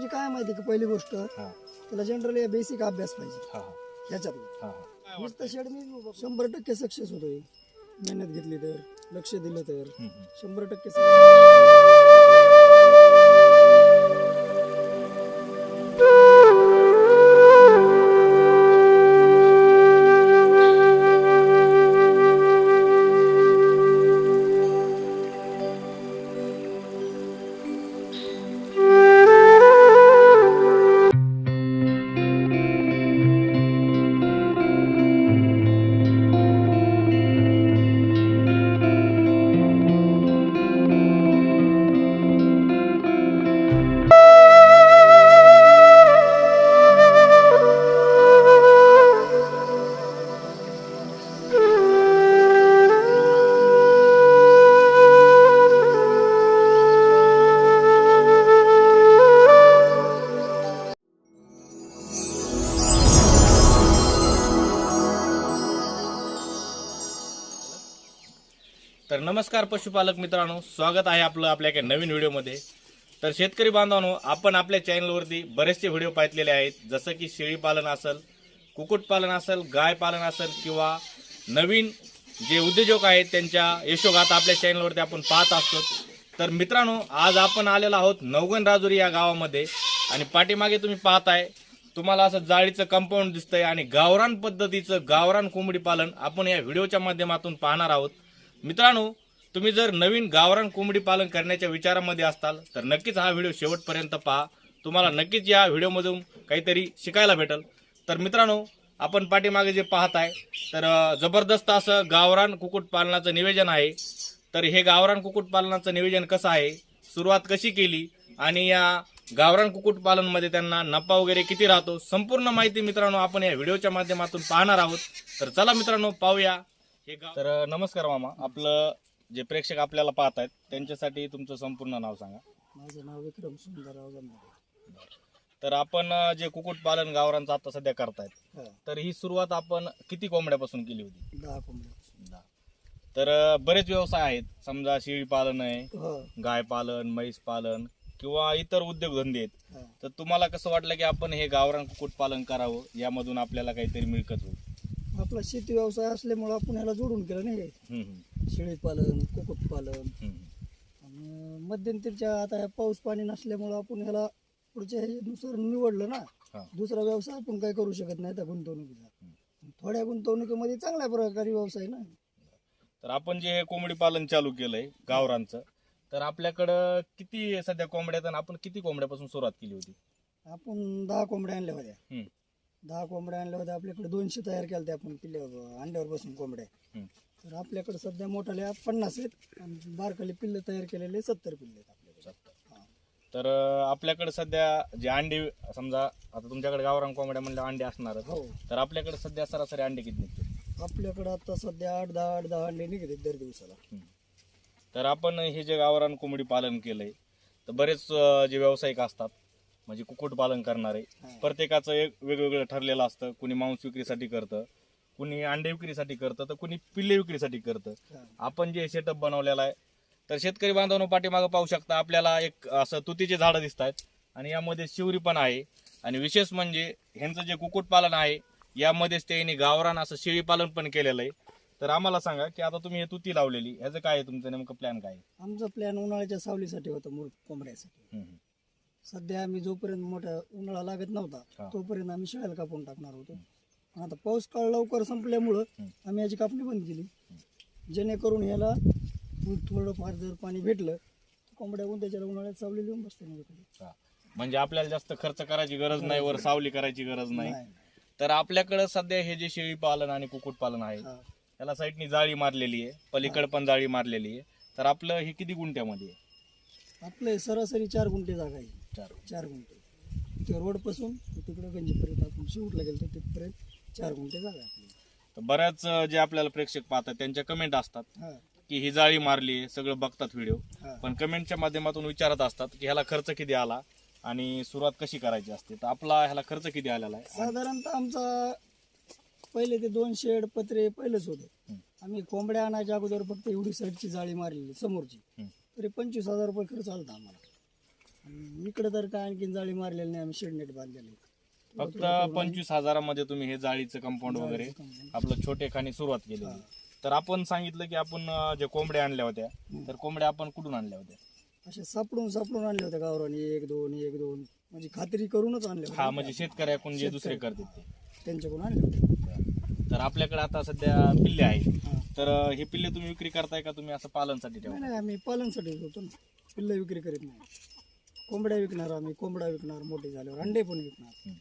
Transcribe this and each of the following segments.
म्हणजे काय माहिती की पहिली गोष्ट हा. त्याला जनरली बेसिक अभ्यास पाहिजे. हा हा. ह्याच्यातला हा हा. नुसतं शेड मी शंभर टक्के सक्सेस होतोय. मेहनत घेतली तर लक्ष दिलं तर. शंभर टक्के पशुपालक मित्रांनो स्वागत आहे आपलं आपल्या एका नवीन व्हिडिओमध्ये. तर शेतकरी बांधवांनो आपण आपल्या चॅनलवरती बरेचसे व्हिडिओ पाहिलेले आहेत. जसं की शेळीपालन असेल कुक्कुटपालन असेल गाय पालन असेल किंवा नवीन जे उद्योजक आहेत त्यांच्या यशोगाथा आपल्या चॅनलवरती आपण पाहत असतो. तर मित्रांनो आज आपण आलेलो आहोत नवगण राजुरी या गावामध्ये आणि पाठीमागे तुम्ही पाहताय तुम्हाला असं जाळीचं कंपाऊंड दिसतंय आणि गावरान पद्धतीचं गावरान कोंबडी पालन आपण या व्हिडिओच्या माध्यमातून पाहणार आहोत. मित्रांनो तुम्ही जर नवीन गावरान कोंबडी पालन करण्याच्या विचारामध्ये असताल तर नक्कीच हा व्हिडिओ शेवटपर्यंत पहा. तुम्हाला नक्कीच या व्हिडिओमधून काहीतरी शिकायला भेटेल. तर मित्रांनो आपण पाठीमागे जे पाहत आहे तर जबरदस्त असं गावरान कुक्कुटपालनाचं निवेदन आहे. तर हे गावरान कुक्कुटपालनाचं निवेदन कसं आहे? सुरुवात कशी केली? आणि या गावरान कुक्कुटपालनमध्ये त्यांना नफा वगैरे किती राहतो? संपूर्ण माहिती मित्रांनो आपण या व्हिडिओच्या माध्यमातून पाहणार आहोत. तर चला मित्रांनो पाहूया. हे गाव तर नमस्कार मामा. आपलं जे प्रेक्षक आपल्याला पाहत आहेत त्यांच्यासाठी तुमचं संपूर्ण नाव सांगा. माझं नाव विक्रम सुंदरराव तर आपण अं, जे कुक्कुटपालन गावरांचं आता सध्या करतायत तर ही सुरुवात आपण किती कोंबड्यापासून केली होती? दहा कोंबड्या तर अं, बरेच व्यवसाय आहेत समजा शेळी पालन आहे हो. गाय पालन म्हैस पालन किंवा इतर उद्योगधंदे आहेत. हा. तर तुम्हाला कसं वाटलं की आपण हे गावरान कुक्कुटपालन करावं यामधून आपल्याला काहीतरी मिळकत होईल? आपला शेती व्यवसाय असल्यामुळं आपण ह्याला जोडून केलं नाही. हम्म, हम्म, शेळीपालन कुक्कुटपालन. आणि मध्यंतरीच्या आता पाऊस पाणी नसल्यामुळं आपण ह्याला पुढच्या ह्यानुसार निवडलं ना. दुसरा व्यवसाय आपण काय करू शकत नाही त्या गुंतवणुकीचा. थोड्या गुंतवणुकीमध्ये चांगल्या प्रकारे व्यवसाय ना. तर आपण जे हे कोंबडी पालन चालू केलंय गावरांचं तर आपल्याकडं किती सध्या कोंबड्यात आणि आपण किती कोंबड्यापासून सुरुवात केली होती? आपण दहा कोंबड्या आणल्या होत्या. दहा कोंबड्या आणल्या होत्या आपल्याकडे दोनशे तयार केल्या होत्या आपण पिल्ल्यावर अंड्यावर बसून कोंबड्या. तर आपल्याकडे सध्या मोठाल्या पन्नास आहेत. आणि बारकाले पिल्लं तयार केलेले सत्तर पिल्ले आहेत आपल्याकडे. तर अं, आपल्याकडे सध्या जे अंडे समजा आता तुमच्याकडे गावरान कोंबड्या म्हणल्या अंडे असणारच. हो. तर आपल्याकडे सध्या सरासरी अंडे किती निघते आपल्याकडे आता सध्या आठ दहा आठ दहा अंडे निघतात दर दिवसाला. तर आपण हे जे गावरान कोंबडी पालन केलंय तर बरेच अं, जे व्यावसायिक असतात म्हणजे कुक्कुट पालन करणारे हा. प्रत्येकाचं एक वेगवेगळं ठरलेलं असतं. कुणी मांस विक्रीसाठी करतं कुणी अंडे विक्रीसाठी करतं तर कुणी पिल्ले विक्रीसाठी करतं. आपण जे सेटअप बनवलेला आहे तर शेतकरी बांधवांनो पाठीमागं पाहू शकता आपल्याला एक असं तुतीचे झाडं दिसत आहेत आणि यामध्ये शिवरी पण आहे आणि विशेष म्हणजे ह्यांचं जे कुक्कुटपालन आहे यामध्येच त्यांनी गावरान असं शेळी पालन पण केलेलं आहे तर आम्हाला सांगा की आता तुम्ही हे तुती लावलेली ह्याचं काय आहे तुमचं नेमकं प्लॅन काय आहे? आमचा प्लॅन उन्हाळ्याच्या सावलीसाठी होता मूळ कोंबड्यासाठी हम्म. सध्या आम्ही जोपर्यंत मोठा उन्हाळा लागत हा. नव्हता तोपर्यंत आम्ही शेळ्याला कापून टाकणार होतो आता पाऊस काळ लवकर संपल्यामुळं. आम्ही याची कापणी बंद केली. जेणेकरून ह्याला थोडंफार जर पाणी भेटलं तर कोंबड्या उद्याच्या उन्हाळ्यात सावली लिहून बसते. हा. म्हणजे आपल्याला जास्त खर्च करायची गरज नाही वर सावली करायची गरज नाही. तर आपल्याकडे सध्या हे जे शेळी पालन आणि कुक्कुट पालन आहे हा. त्याला साईडनी जाळी मारलेली आहे पलीकडे पण जाळी मारलेली आहे. तर आपलं हे किती गुंठ्यामध्ये आहे? आपले सरासरी चार गुंठे जागा आहे. चार गुंठे. ते रोडपासून तिकडे गंजीपर्यंत आपण शेवटला गेलो तिथपर्यंत चार गुंठे जागा आहे आपली. तर बऱ्याच अं, जे आपल्याला प्रेक्षक पाहतात त्यांच्या कमेंट असतात हा. की ही जाळी मारली सगळं बघतात व्हिडिओ हा. पण कमेंटच्या माध्यमातून विचारत असतात की ह्याला खर्च किती आला आणि सुरुवात कशी करायची असते? तर आपला ह्याला खर्च किती आलेला आहे? साधारणतः आमचा पहिले ते दोन शेड पत्रे पहिलेच होते. आम्ही कोंबड्या आणायच्या अगोदर फक्त एवढी साईडची जाळी मारलेली समोरची. तरी पंचवीस हजार रुपये खर्च आला होता आम्हाला. आणि इकडे तर काय आणखीन जाळी मारलेली नाही आम्ही शेडनेट बांधलेली. फक्त पंचवीस हजारामध्ये तुम्ही हे जाळीचं कंपाऊंड वगैरे आपलं छोटे खाणी सुरुवात केली तर आपण सांगितलं की आपण अं, जे कोंबड्या आणल्या होत्या तर कोंबड्या आपण कुठून आणल्या होत्या? असे सापडून सापडून आणले होते गावरानी. एक दोन एक दोन. म्हणजे खात्री करूनच आणले होते हा म्हणजे शेतकऱ्याकडून जे दुसरे करतात ते. त्यांच्याकडून आणले होते तर आपल्याकडे आता सध्या पिल्ले आहेत. हा. तर अं, हे पिल्ले तुम्ही विक्री करताय का? तुम्ही असं पालनसाठी नाही ठेवा नाही आम्ही पालनसाठी होतो ना. पिल्ल विक्री करीत नाही. कोंबड्या विकणार आम्ही कोंबड्या विकणार मोठे झाल्यावर अंडे पण विकणार.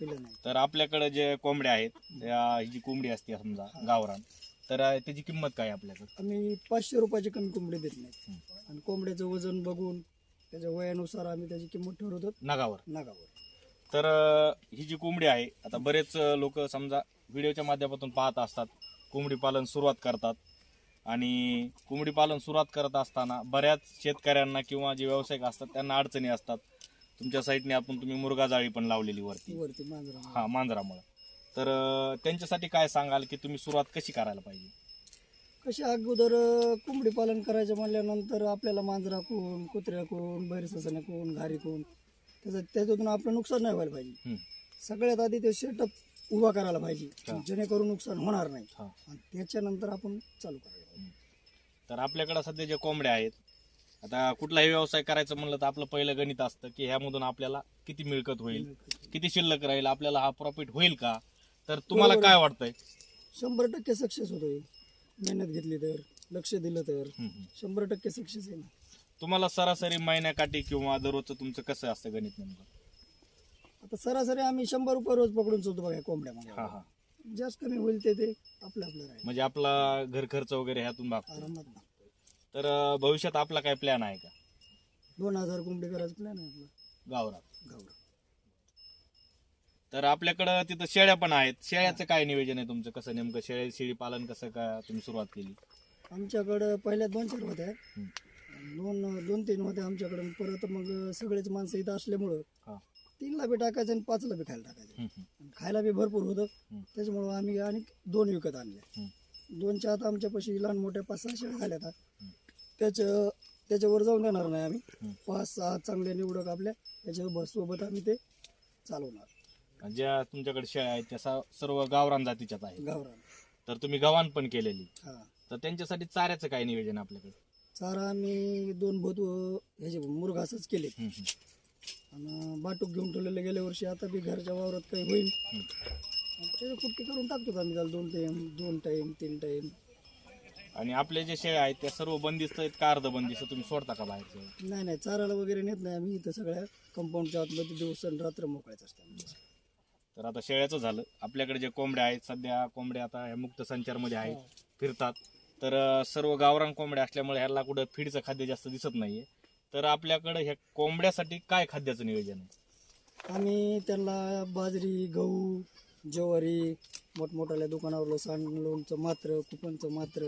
नाही. तर आपल्याकडे जे कोंबड्या आहेत त्या- ही जी कोंबडी असते समजा गावरान तर त्याची किंमत काय आपल्याकडे? आम्ही पाचशे रुपयाची कमी कोंबडी देत नाही. आणि कोंबड्याचं वजन बघून त्याच्या वयानुसार आम्ही त्याची किंमत ठरवतो. नगावर. नागावर. तर अं, ही जी कोंबडी आहे आता बरेच लोक समजा व्हिडिओच्या माध्यमातून पाहत असतात कोंबडी पालन सुरुवात करतात. आणि कोंबडी पालन सुरुवात करत असताना बऱ्याच शेतकऱ्यांना किंवा जे व्यावसायिक असतात त्यांना अडचणी असतात. तुमच्या साईडने आपण तुम्ही मुरगा जाळी पण लावलेली वरती. वरती मांजरा हा. मांजरामुळे. तर अं, त्यांच्यासाठी काय सांगाल की तुम्ही सुरुवात कशी करायला पाहिजे? कशी अगोदर अं, कोंबडी पालन करायचं म्हणल्यानंतर आपल्याला मांजरा कोण कुत्र्या कोण बैरससाने कोण घारी कोण त्याचं त्याच्यातून आपलं नुकसान नाही व्हायला पाहिजे. हम्म. सगळ्यात आधी ते सेटअप उभा करायला पाहिजे. हा. जेणेकरून नुकसान होणार नाही. हा. आणि त्याच्यानंतर आपण चालू करायला पाहिजे. तर आपल्याकडे सध्या जे कोंबड्या आहेत आता कुठलाही व्यवसाय करायचं म्हणलं तर आपलं पहिलं गणित असतं की ह्यामधून आपल्याला किती मिळकत होईल किती शिल्लक राहील आपल्याला हा प्रॉफिट होईल का? तर तुम्हाला बरोबर. काय वाटतंय? शंभर टक्के सक्सेस होतोय. मेहनत घेतली तर लक्ष दिलं तर हम्म, हम्म. शंभर टक्के सक्सेस आहे ना. तुम्हाला सरासरी महिन्याकाठी किंवा दररोजचं तुमचं कसं असतं गणित नेमकं? आता सरासरी आम्ही शंभर रुपये रोज पकडून चलतो बघा या कोंबड्यामध्ये हा हा. जास्त कमी होईल ते ते आपलं आपलं राहील. म्हणजे आपला घर खर्च वगैरे ह्यातून भागतो. आरामात ना तर भविष्यात आपला काय प्लॅन आहे का? दोन हजार कोंबडी करायचं प्लॅन आहे आपला. गावरात गावरा तर आपल्याकडं तिथं शेळ्या पण आहेत. शेळ्याचं काय नियोजन आहे तुमचं? कसं नेमकं शेळी शेळी पालन कसं का तुम्ही सुरुवात केली? आमच्याकडं पहिल्या दोन चार होत्या. दोन दोन तीन होत्या आमच्याकडं परत मग सगळेच माणसं इथं असल्यामुळं हा. तीनला बी टाकायचं आणि पाचला बी खायला टाकायचं. आणि खायला बी भरपूर होतं. त्याच्यामुळं आम्ही आणि दोन विकत आणले. हम्म. दोनच्या आता आमच्यापाशी लहान मोठ्या पाच सहा शेळ्या झाल्या आता. त्याच्या त्याच्यावर जाऊन देणार नाही आम्ही. पाच सहा चांगले निवडक आपल्या त्याच्या सोबत आम्ही ते चालवणार. ज्या तुमच्याकडे शेळ्या आहेत त्या सा- सर्व गावरान जातीच्याच आहेत. गावरान. तर तुम्ही गव्हाण पण केलेली. हा. तर त्यांच्यासाठी चाऱ्याचं काय नियोजन आहे आपल्याकडे? चारा आम्ही दोन भूत ह्याचे मुरघासच केले हम्म, हम्म. आणि बाटूक घेऊन ठेवलेले गेल्या वर्षी आता बी घरच्या वावरात काही होईल हम्म. आणि त्याचं करून टाकतो आम्ही त्याला दोन टाईम दोन टाईम तीन टाईम आणि आपले जे शेळ्या आहेत त्या सर्व बंदिस्त आहेत का अर्ध बंदिस्त? तुम्ही सोडता का बाहेरचे? नाही नाही चाराला वगैरे नेत नाही आम्ही. इथं सगळ्या कंपाऊंडच्या आतमध्ये दिवस आणि रात्र मोकळ्याच असतात. तर आता शेळ्याचं झालं. आपल्याकडे जे कोंबड्या आहेत सध्या कोंबड्या आता ह्या मुक्त संचारमध्ये आहेत फिरतात. तर अं, सर्व गावरान कोंबड्या असल्यामुळे ह्याला कुठं फीडचं खाद्य जास्त दिसत नाहीये. तर आपल्याकडे ह्या कोंबड्यासाठी काय खाद्याचं नियोजन आहे? आम्ही त्यांना बाजरी गहू ज्वारी मोठमोठ्या दुकानावरलं सांड लोणचं मात्र कुपनचं मात्र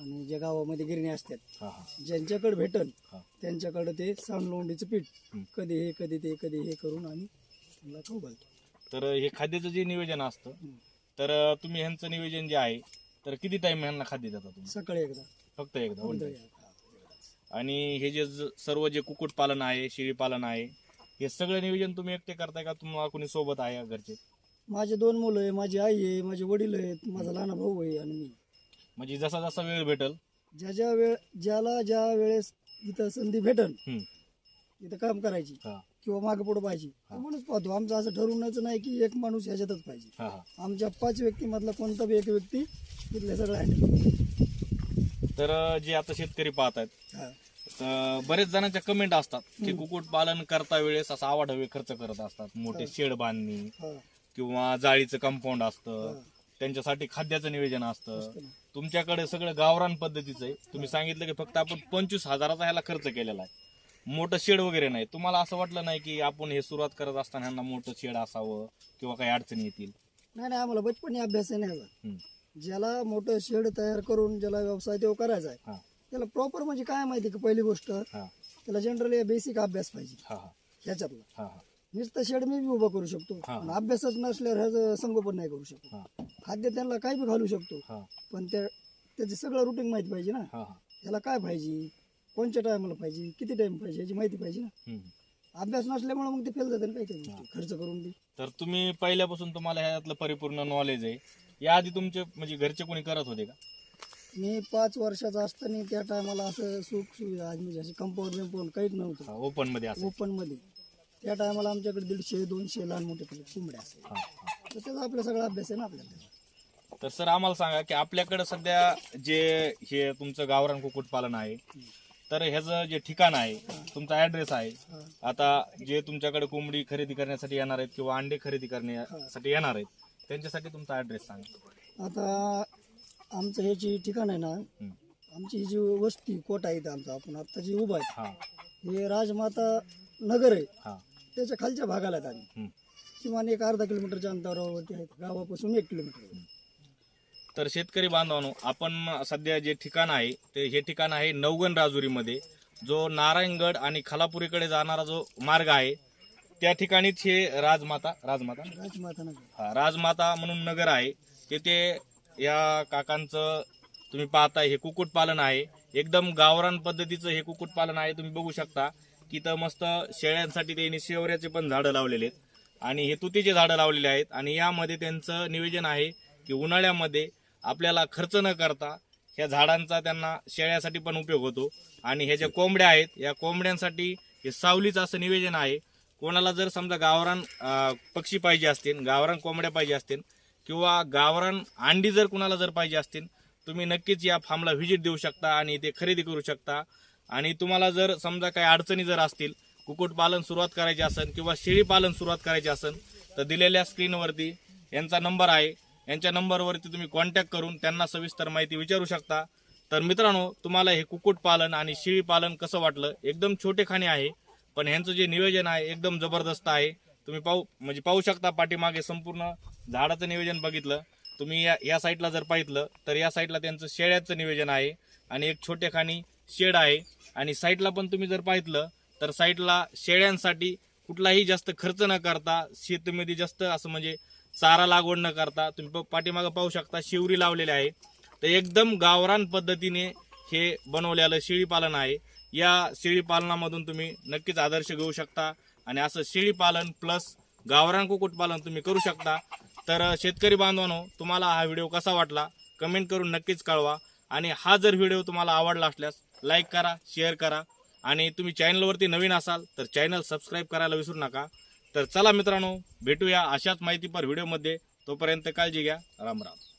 आणि ज्या गावामध्ये गिरणी असतात. हा हा. ज्यांच्याकडे भेटन हा. त्यांच्याकडे ते सांड लोंडीचं पीठ. कधी हे कधी ते कधी हे करून आम्ही त्यांना खाऊ घालतो. तर हे खाद्याचं जे नियोजन असतं. तर तुम्ही ह्यांचं नियोजन जे आहे तर किती टाइम ह्यांना खाद्य देता तुम्ही? सकाळी एकदा. फक्त एकदा one time. आणि हे जे ज- सर्व जे कुक्कुट पालन आहे शेळी पालन आहे हे सगळं नियोजन तुम्ही एकटे करताय का? तुम्हाला कोणी सोबत आहे का घरचे? माझे दोन मुलं आहे माझी आई आहे माझे वडील आहेत माझा लहान भाऊ आहे आणि मी. म्हणजे जसा जसा वेळ भेटल? ज्या ज्या वेळ ज्याला ज्या वेळेस इथं संधी हम्म. इथं काम करायची हा. किंवा मागे पुढे पाहिजे म्हणूनच पाहतो. आमचं असं ठरवूनच नाही की एक माणूस ह्याच्यातच पाहिजे. हा हा. आमच्या पाच व्यक्तीमधला कोणता बी एक व्यक्ती इथले सगळं हँडल तर अं, जे आता शेतकरी पाहत आहेत हा. तर बरेच जणांच्या कमेंट असतात की कुक्कुट पालन करता वेळेस असा आवाढव्य खर्च करत असतात. मोठे शेड बांधणी हा. किंवा जाळीचं कंपाऊंड असतं. त्यांच्यासाठी खाद्याचं नियोजन असतं. तुमच्याकडे सगळं गावरान पद्धतीचं आहे. तुम्ही सांगितलं की फक्त आपण पंचवीस हजाराचा ह्याला खर्च केलेला आहे. मोठं शेड वगैरे नाही. तुम्हाला असं वाटलं नाही की आपण हे सुरुवात करत असताना ह्यांना मोठं शेड असावं किंवा काही अडचणी येतील? नाही नाही आम्हाला बचपणी अभ्यास आहे नाही. ज्याला मोठं शेड तयार करून ज्याला व्यवसाय तो करायचा आहे त्याला प्रॉपर म्हणजे काय माहिती की पहिली गोष्ट? त्याला जनरली बेसिक अभ्यास पाहिजे. ह्याच्यातला. नुसतं शेड मी बी उभं करू शकतो. हा. पण अभ्यासच नसल्यावर ह्याचं संगोपन नाही करू शकतो. खाद्य त्यांना काय बी घालू शकतो. हा. पण त्या त्याचे सगळं रुटीन माहिती पाहिजे ना. हा हा. ह्याला काय पाहिजे? कोणत्या टायमाला पाहिजे? किती टाइम पाहिजे? याची माहिती पाहिजे ना. हम्म. अभ्यास नसल्यामुळे मग ते फेल जाते ना काही काही गोष्टी, खर्च करून बी तर तुम्ही पहिल्यापासून तुम्हाला ह्यातलं परिपूर्ण नॉलेज आहे. याआधी तुमचे म्हणजे घरचे कोणी करत होते का? मी पाच वर्षाचा असताना त्या टायमाला असं सुख सुविधा म्हणजे अशी कंपाऊंड बिंपाऊंड काहीच नव्हतं. ओपनमध्ये असं ओपनमध्ये. त्या टायमाला आमच्याकडे दीडशे दोनशे लहान मोठे कोंबड्या असे हा. तर त्याचा आपला सगळा अभ्यास आहे ना आपल्याला तर सर आम्हाला सांगा की आपल्याकडे सध्या जे हे तुमचं गावरान कुक्कुटपालन आहे तर ह्याचं जे ठिकाण आहे तुमचा ऍड्रेस आहे. आता जे तुमच्याकडे कोंबडी खरेदी करण्यासाठी येणार आहेत किंवा अंडे खरेदी करण्यासाठी येणार आहेत त्यांच्यासाठी तुमचा ऍड्रेस सांगा. आता आमचं हे जे ठिकाण आहे ना. आमची ही जी वस्ती कोटा आहे इथं आमचा आपण आता जी उभा आहे. हा. राजमाता नगर आहे. त्याच्या खालच्या भागाला आम्ही. किमान एक अर्धा किलोमीटरच्या अंतरावरती आहेत गावापासून एक किलोमीटर. तर शेतकरी बांधवांनो आपण सध्या जे ठिकाण आहे ते हे ठिकाण आहे नवगण राजुरीमध्ये. जो नारायणगड आणि खालापुरीकडे जाणारा जो मार्ग आहे त्या ठिकाणीच हे राजमाता राजमाता? राजमाता नगर. हा राजमाता म्हणून नगर आहे. तेथे या काकांचं तुम्ही पाहताय हे कुक्कुटपालन आहे. एकदम गावरान पद्धतीचं हे कुक्कुटपालन आहे तुम्ही बघू शकता. की इथं मस्त शेळ्यांसाठी त्यांनी शेवऱ्याचे पण झाडं लावलेले आहेत. आणि हे तुतीचे झाडं लावलेले आहेत. आणि यामध्ये त्यांचं नियोजन आहे की उन्हाळ्यामध्ये आपल्याला खर्च न करता ह्या झाडांचा त्यांना शेळ्यासाठी पण उपयोग होतो. आणि ह्या ज्या कोंबड्या आहेत या कोंबड्यांसाठी हे सावलीचं असं निवेदन आहे. कोणाला जर समजा गावरान पक्षी पाहिजे असतील गावरान कोंबड्या पाहिजे असतील किंवा गावरान अंडी जर कुणाला जर पाहिजे असतील तुम्ही नक्कीच या फार्मला व्हिजिट देऊ शकता आणि ते खरेदी करू शकता. आणि तुम्हाला जर समजा काही अडचणी जर असतील कुक्कुटपालन सुरुवात करायची असेल किंवा शेळीपालन सुरुवात करायची असेल तर दिलेल्या स्क्रीनवरती यांचा नंबर आहे. यांच्या नंबरवरती तुम्ही कॉन्टॅक्ट करून त्यांना सविस्तर माहिती विचारू शकता. तर मित्रांनो तुम्हाला हे कुक्कुटपालन आणि शेळीपालन कसं वाटलं? एकदम छोटेखाने आहे पण ह्यांचं जे नियोजन आहे एकदम जबरदस्त आहे. तुम्ही पाहू म्हणजे पाहू शकता पाठीमागे संपूर्ण झाडाचं नियोजन बघितलं. तुम्ही या या साईडला जर पाहितलं तर या साईडला त्यांचं शेळ्याचं नियोजन आहे. आणि एक छोटेखानी शेड आहे. आणि साईडला पण तुम्ही जर पाहितलं तर साईडला शेळ्यांसाठी कुठलाही जास्त खर्च न करता शेतीमध्ये जास्त असं म्हणजे चारा लागवड न करता तुम्ही प- पाठीमागं पाहू शकता शिवरी लावलेली आहे. तर एकदम गावरान पद्धतीने हे बनवलेलं शेळीपालन आहे. या शेळीपालनामधून तुम्ही नक्कीच आदर्श घेऊ शकता. आणि असं शेळीपालन प्लस गावरान कुक्कुटपालन तुम्ही करू शकता. तर शेतकरी बांधवांनो तुम्हाला हा व्हिडिओ कसा वाटला? कमेंट करून नक्कीच कळवा. आणि हा जर व्हिडिओ तुम्हाला आवडला असल्यास लाईक करा शेअर करा. आणि तुम्ही चॅनलवरती नवीन असाल तर चॅनल सबस्क्राईब करायला विसरू नका. तर चला मित्रांनो भेटूया अशाच माहितीपर व्हिडिओमध्ये. तोपर्यंत काळजी घ्या. राम राम.